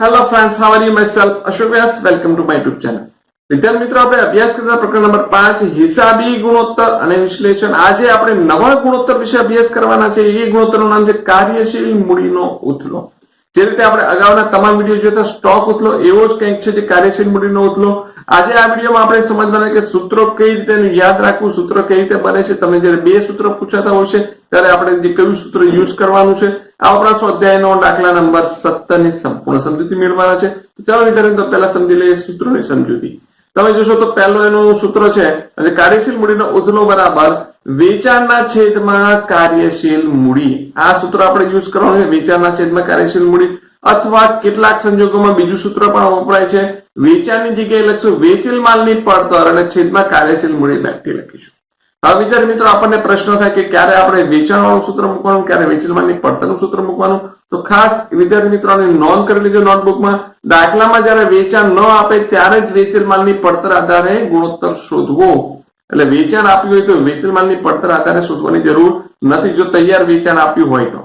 Hello friends how are you my self Ashok Vyas welcome to my YouTube channel વિદ્યાર્થી મિત્રો, આપણે અભ્યાસ કરતા પ્રકરણ નંબર પાંચ, હિસાબી ગુણોત્તર અને વિશ્લેષણ. આજે આપણે નવા ગુણોત્તર વિશે અભ્યાસ કરવાના છે. એ ગુણોત્તરનું નામ છે કાર્યશીલ મૂડીનો ઉથલો. જે રીતે આપણે અગાઉના તમામ વીડિયો જોતા સ્ટોક ઉથલો, એવો જ કંઈક છે જે કાર્યશીલ મૂડીનો ઉથલો. આજે આ વિડીયોમાં આપણે સમજવાના કે સૂત્રો કઈ રીતે યાદ રાખવું, સૂત્રો કઈ રીતે બને છે. તમે જ્યારે બે સૂત્રો પૂછાતા હોય છે, ત્યારે આપણે જે કયું સૂત્ર યુઝ કરવાનું છે આ ઉપરાંત સ્વાધ્યાયનો દાખલા નંબર સત્તરની સંપૂર્ણ સમજૂતી મેળવવાના છે. તો ચાલો વિદ્યાર્થી તો પહેલા સમજી લઈએ સૂત્રોની સમજૂતી. તમે જોશો તો પહેલો એનું સૂત્ર છે, અને કાર્યશીલ મૂડીનો ઉધલો બરાબર વેચાણના છેદમાં કાર્યશીલ મૂડી. આ સૂત્ર આપણે યુઝ કરવાનું છે, વેચાણના છેદમાં કાર્યશીલ મૂડી. અથવા કેટલાક સંજોગોમાં બીજું સૂત્ર પણ વપરાય છે. વેચાણની જગ્યાએ લખશું વેચેલ માલની પડતર અને છેદમાં કાર્યશીલ મૂડી. બેઠી લખીશું. હવે વિદ્યાર્થી મિત્રો, આપણને પ્રશ્ન થાય કે ક્યારે આપણે વેચાણ વાળું સૂત્ર મૂકવાનું, ક્યારે વેચેલ માલની પડતરનું સૂત્ર મૂકવાનું? તો ખાસ વિદ્યાર્થી મિત્રો નોંધ કરી લેજો નોટબુકમાં દાખલામાં જ્યારે વેચાણ ન આપે, ત્યારે જ વેચેલ માલની પડતર આધારે ગુણોત્તર શોધવો. એટલે વેચાણ આપ્યું હોય તો વેચેલ માલની પડતર આધારે શોધવાની જરૂર નથી, જો તૈયાર વેચાણ આપ્યું હોય તો.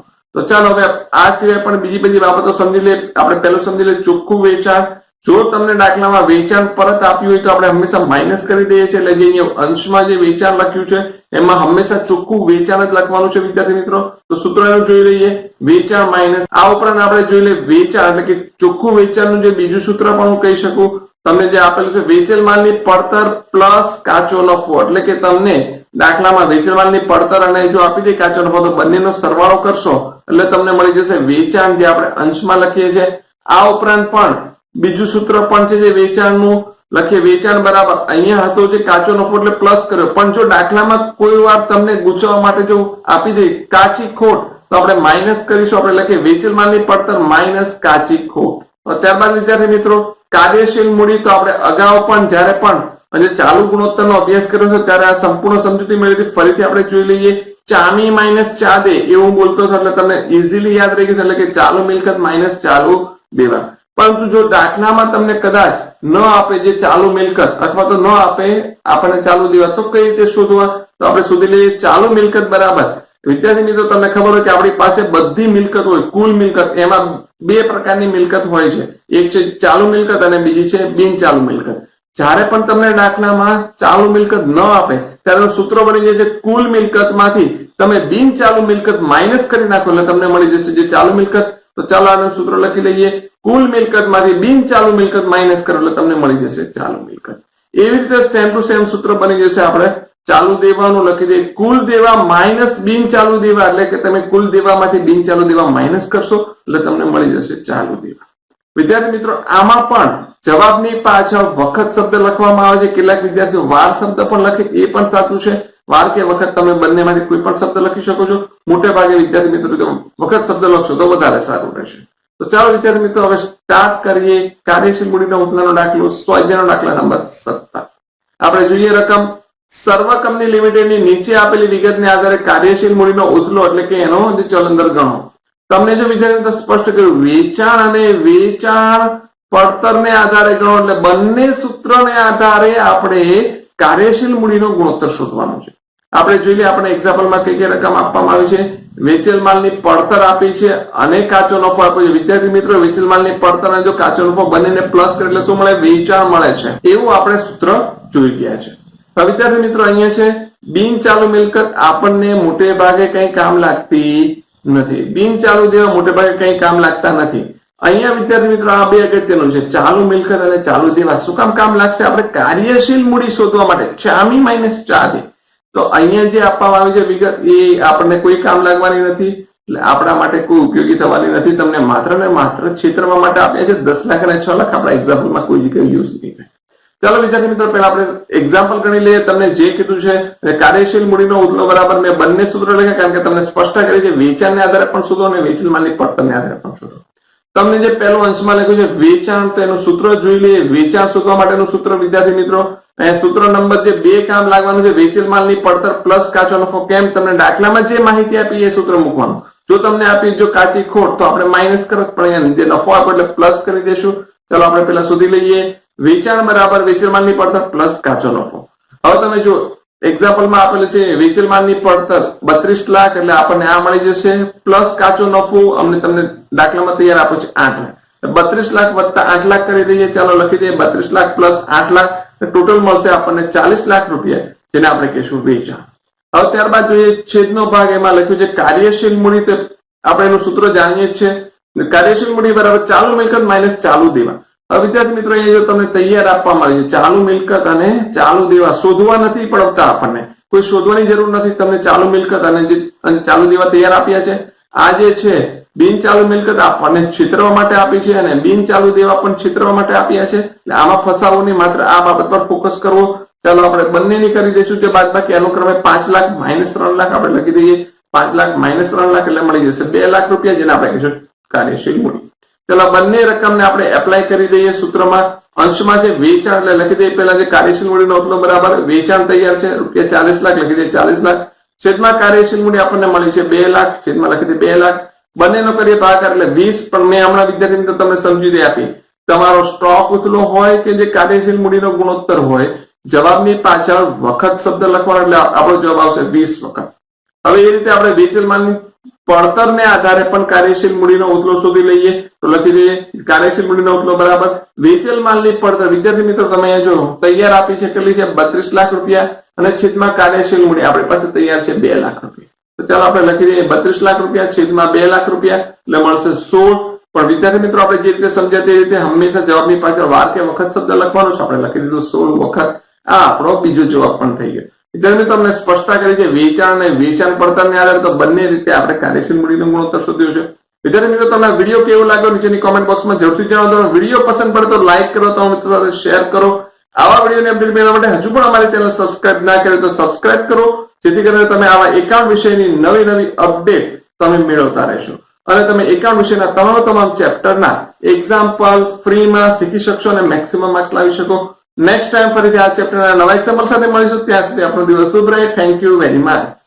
ચાલો હવે આ સિવાય પણ બીજી બધી બાબતો સમજી લે આપણે પહેલું સમજી લે ચોખ્ખું વેચાણ. જો તમને દાખલામાં વેચાણ પરત આપ્યું હોય તો આપણે હંમેશા માઇનસ કરી દઈએ છીએ. એટલે જે અહીંયા અંશમાં જે વેચાણ લખ્યું છે, એમાં હંમેશા ચોખ્ખું વેચાણ જ લખવાનું છે વિદ્યાર્થી મિત્રો. તો સૂત્ર એનું જોઈ લઈએ. વેચાણ માઇનસ આ ઉપરાંત આપણે જોઈ લઈએ વેચાણ, એટલે કે ચોખ્ખું વેચાણનું જે બીજું સૂત્ર પણ હું કહી શકું. તમને જે આપેલું છે, વેચેલ માલની પડતર પ્લસ કાચો નફો. એટલે કે તમને દાખલામાં વેચેલ માલની પડતર અને જો આપી દે કાચો નફો, તો બંનેનો સરવાળો કરશો. એટલે તમને મળી જશે વેચાણ જે આપણે અંશમાં લખીએ છીએ. આ ઉપરાંત પણ બીજું સૂત્ર પણ છે જે વેચાણનું, લખીએ, વેચાણ બરાબર. અહીંયા હતો જે કાચો નફો એટલે પ્લસ કર્યો. પણ જો દાખલામાં કોઈ વાર તમને ગુચવવા માટે જો આપી દે કાચી ખોટ, તો આપણે માઇનસ કરીશું. આપણે લખીએ, વેચેલ માલની પડતર માઇનસ કાચી ખોટ. ત્યારબાદ વિદ્યાર્થી મિત્રો, કાર્યશીલ મૂડી તો આપણે અગાઉ પણ, જ્યારે પણ અને ચાલુ ગુણોત્તરનો અભ્યાસ કર્યો છે, ત્યારે આ સંપૂર્ણ સમજૂતી મેળવી ફરીથી આપણે જોઈ લઈએ, ચામી માઇનસ ચા દે, એવું બોલતો હતો, એટલે તમને ઇઝીલી યાદ રહી ગયું એટલે કે ચાલુ મિલકત માઇનસ ચાલુ દેવા. પરંતુ જો દાખલામાં તમને કદાચ ન આપે જે ચાલુ મિલકત અથવા તો ન આપે આપણને ચાલુ દેવા તો કઈ રીતે શોધવા? તો આપણે શોધી લઈએ ચાલુ મિલકત બરાબર. વિદ્યાર્થી મિત્રો, તમને ખબર હોય કે આપણી પાસે બધી મિલકત હોય, કુલ મિલકત, એમાં બે પ્રકારની મિલકત હોય છે. એક છે ચાલુ મિલકત અને બીજી છે બિન ચાલુ મિલકત. જ્યારે પણ તમને દાખલામાં ચાલુ મિલકત ન આપે, ત્યારે સૂત્ર બની જાય છે કુલ મિલકતમાંથી તમે બિન ચાલુ મિલકત માઇનસ કરી નાખો એટલે તમને મળી જશે. જે ચાલુ મિલકત તો ચાલો આનું સૂત્ર લખી લઈએ. કુલ મિલકતમાંથી બિન ચાલુ મિલકત માઇનસ કરો એટલે તમને મળી જશે ચાલુ મિલકત. એવી રીતે સેમ ટુ સેમ સૂત્ર બની જશે આપણે ચાલુ દેવાનું લખી દઈએ. કુલ દેવા માઇનસ બિન ચાલુ દેવા એટલે કે તમે કુલ દેવામાંથી બિન ચાલુ દેવા માઇનસ કરશો એટલે તમને મળી જશે ચાલુ દેવા. વિદ્યાર્થી મિત્રો, આમાં પણ જવાબની પાછળ વખત શબ્દ લખવામાં આવે છે. કેટલાક વિદ્યાર્થીઓ વાર શબ્દ પણ લખે, એ પણ સાચું છે. વાર વખત તમે બંનેમાંથી કોઈ પણ શબ્દ લખી શકો છો. મોટે ભાગે વિદ્યાર્થી મિત્રો વખત શબ્દ લખશો તો વધારે સારું રહેશે. તો ચાલો વિદ્યાર્થી મિત્રો, હવે સ્ટાર્ટ કરીએ કાર્યશીલ મૂડીના ઉથલાનો દાખલો, સ્વાધ્યાયનો દાખલા નંબર સત્તર. આપણે જોઈએ રકમ. સર્વ લિમિટેડની નીચે આપેલી વિગતને આધારે કાર્યશીલ મૂડીનો ઉથલો એટલે કે એનો જે ચલન દર ગણો. તમને જો વિદ્યાર્થી સ્પષ્ટ કર્યું, વેચાણ અને વેચાણ પડતરને આધારે ગણો એટલે બંને સૂત્રને આધારે આપણે કાર્યશીલ મૂડીનો ગુણોત્તર શોધવાનો છે. આપણે જોઈ લઈએ આપણે એક્ઝામ્પલમાં કઈ કઈ રકમ આપવામાં આવી છે. વેચેલ માલની પડતર આપી છે અને કાચો નફો આપ્યો છે. વિદ્યાર્થી મિત્રો, વેચેલ માલની પડતર અને જો કાચો નફો બંનેને પ્લસ કરે એટલે શું મળે? વેચાણ મળે છે. એવું આપણે સૂત્ર જોઈ ગયા છે. હવે વિદ્યાર્થી મિત્રો, અહીંયા છે, બિન ચાલુ મિલકત આપણને મોટે ભાગે કઈ કામ લાગતી નથી. બિન ચાલુ દેવા મોટે ભાગે કઈ કામ લાગતા નથી. અહીંયા વિદ્યાર્થી મિત્રો આ બે અગત્યનું છે. ચાલુ મિલકત અને ચાલુ દેવા. શું કામ કામ લાગશે? આપણે કાર્યશીલ મૂડી શોધવા માટે. ચામી માઇનસ ચાલી તો અહીંયા જે આપવામાં આવી છે વિગત, એ આપણને કોઈ કામ લાગવાની નથી. આપણા માટે કોઈ ઉપયોગી થવાની નથી. તમને માત્ર ને માત્ર છેતરવા માટે આપ્યા છે. દસ લાખ અને છ લાખ આપણા એક્ઝામ્પલમાં કોઈ જગ્યાએ યુઝ નહીં ચાલો વિદ્યાર્થી મિત્રો, પહેલા આપણે એક્ઝામ્પલ ગણી લઈએ. તમને જે કીધું છે કાર્યશીલ મૂડીનો ઉદલો બરાબર મેં બંને સૂત્ર લખ્યા, કારણ કે તમને સ્પષ્ટ કરી છે વેચાણને આધારે પણ શોધો અને વેચેલ માલની પડતરને આધારે પણ શોધો. તમને જે પહેલો અંશમાં લખ્યું છે, વેચાણ તેનું સૂત્ર જોઈ લઈએ. વેચાણ શોધવા માટેનું સૂત્ર, વિદ્યાર્થી મિત્રો. અહીંયા સૂત્ર નંબર જે બે કામ લાગવાનું છે, વેચેલ માલની પડતર પ્લસ કાચો નફો કેમ? તમને દાખલામાં જે માહિતી આપી એ સૂત્ર મૂકવાનું. જો તમને આપી જો કાચી ખોટ, તો આપણે માઇનસ કરત પણ અહીંયા જે નફો આપ્યો એટલે પ્લસ કરી દેશું ચાલો, આપણે પેલા શોધી લઈએ. વેચાણ બરાબર વેચેલ માલની પડતર પ્લસ કાચો નફો હવે તમે જો એક્ઝામ્પલમાં આપેલું છે, વેચેલ માલની પડતર બત્રીસ લાખ, એટલે આપણને આ મળી જશે. પ્લસ કાચો નફો, અમને તમને દાખલામાં તૈયાર આપો છે આઠ લાખ. બત્રીસ લાખ વત્તા આઠ લાખ કરી દઈએ, ચાલો લખી દઈએ બત્રીસ લાખ પ્લસ આઠ લાખ. ટોટલ મળશે આપણને ચાલીસ લાખ રૂપિયા, જેને આપણે કહીશું વેચાણ. હવે ત્યારબાદ જોઈએ છેદનો ભાગ, એમાં લખ્યું છે કાર્યશીલ મૂડી આપણે એનું સૂત્ર જાણીએ છીએ કાર્યશીલ મૂડી બરાબર ચાલુ મિલકત માઇનસ ચાલુ દેવા. વિદ્યાર્થી મિત્રો એ જો તમને તૈયાર આપવામાં આવ્યું છે, ચાલુ મિલકત અને ચાલુ દેવા શોધવા નથી પડતા આપણને. કોઈ શોધવાની જરૂર નથી, તમને ચાલુ મિલકત અને ચાલુ દેવા તૈયાર આપ્યા છે. આ જે છે, બિન ચાલુ મિલકત આપણને છેતરવા માટે આપી છે અને બિન ચાલુ દેવા પણ છેતરવા માટે આપ્યા છે. એટલે આમાં ફસાવો નહીં માત્ર આ બાબત પર ફોકસ કરવો. ચાલો આપણે બંનેની કરી દઈશું કે બાદ બાકી અનુક્રમે પાંચ લાખ માઇનસ ત્રણ લાખ આપણે લખી દઈએ. પાંચ લાખ માઇનસ ત્રણ લાખ એટલે મળી જશે. બે લાખ રૂપિયા જેને આપણે કહીશું કાર્યશીલ મૂડી. ચલો બંને રકમને આપણે એપ્લાય કરી દઈએ સૂત્રમાં. અંશમાં જે વેચાણ, એટલે લખી દઈએ પહેલા જે કાર્યશીલ મૂડીનો એટલો બરાબર. વેચાણ તૈયાર છે, રૂપિયા ચાલીસ લાખ, લખી દઈએ ચાલીસ લાખ. છેદમાં કાર્યશીલ મૂડી આપણને મળી છે બે લાખ, છેદમાં લખી દઈએ બે લાખ. બંનેનો કરીએ ભાગાકાર, એટલે વીસ. પણ મેં હમણાં વિદ્યાર્થી મિત્રો તમને સમજી આપી. તમારો સ્ટોક ઉથલો હોય કે જે કાર્યશીલ મૂડીનો ગુણોત્તર હોય, જવાબની પાછળ વખત શબ્દ લખવાનો, એટલે આપણો જવાબ આવશે વીસ વખત. હવે એ રીતે આપણે વેચેલ માલની પડતરને આધારે પણ કાર્યશીલ મૂડીનો ઉતલો શોધી લઈએ. તો લખી દઈએ, કાર્યશીલ મૂડીનો ઉતલો બરાબર. વેચેલ માલની પડતર. વિદ્યાર્થી મિત્રો, તમે અહીંયા જો તૈયાર આપી છે કેટલી છે? બત્રીસ લાખ રૂપિયા. અને છેદમાં કાર્યશીલ મૂડી. આપણી પાસે તૈયાર છે બે લાખ રૂપિયા. તો ચાલો આપણે લખી દઈએ, બત્રીસ લાખ રૂપિયા, છેદમાં બે લાખ રૂપિયા. એટલે મળશે સોળ. પણ વિદ્યાર્થી મિત્રો, આપણે જે રીતે સમજ્યા તે રીતે હંમેશા જવાબની પાછળ વાર કે વખત શબ્દ લખવાનો છે. આપણે લખી દીધું સોળ વખત. આ આપણો બીજો જવાબ પણ થઈ ગયો. વિદ્યાર્થી મિત્રો તમને સ્પષ્ટતા કરી છે વેચાણ અને વેચાણ પડતરને આધારે તો બંને રીતે આપણે કાર્યશીલ મૂડીનો ગુણોત્તર શોધ્યો છે. વિદ્યાર્થી મિત્રો, તમને વીડિયો કેવો લાગ્યો નીચેની કોમેન્ટ બોક્સમાં જરૂરથી જણાવો વીડિયો પસંદ પડે તો લાઈક કરો તમે મિત્રો સાથે શેર કરો. આવા વિડીયોની અપડેટ મેળવવા માટે હજુ પણ અમારી ચેનલ સબસ્ક્રાઇબ ના કરે તો સબસ્ક્રાઇબ કરો. જેથી કરીને તમે આવા એકાઉન્ટ વિષયની નવી નવી અપડેટ તમે મેળવતા રહેશો. અને તમે એકાઉન્ટ વિષયના તમામ તમામ ચેપ્ટરના એક્ઝામ્પલ ફ્રીમાં શીખી શકશો અને મેક્સિમમ માર્ક્સ લાવી શકો. નેક્સ્ટ ટાઈમ ફરીથી આ ચેપ્ટરના નવા એક્ઝામ્પલ સાથે મળીશું. ત્યાં સુધી આપણો દિવસ શુભ રહે. Thank you very much